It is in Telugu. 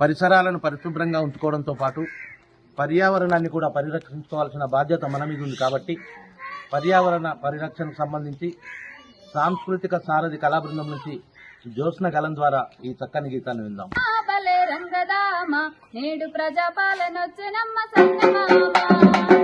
పరిసరాలను పరిశుభ్రంగా ఉంచుకోవడంతో పాటు పర్యావరణాన్ని కూడా పరిరక్షించుకోవాల్సిన బాధ్యత మన మీద ఉంది కాబట్టి పర్యావరణ పరిరక్షణకు సంబంధించి సాంస్కృతిక సారథి కళాబృందం నుంచి జ్యోత్స్న గలం ద్వారా ఈ చక్కని గీతాన్ని విందాం. నేడు ప్రజాపాలనొచ్చినమ్మ సంగమామ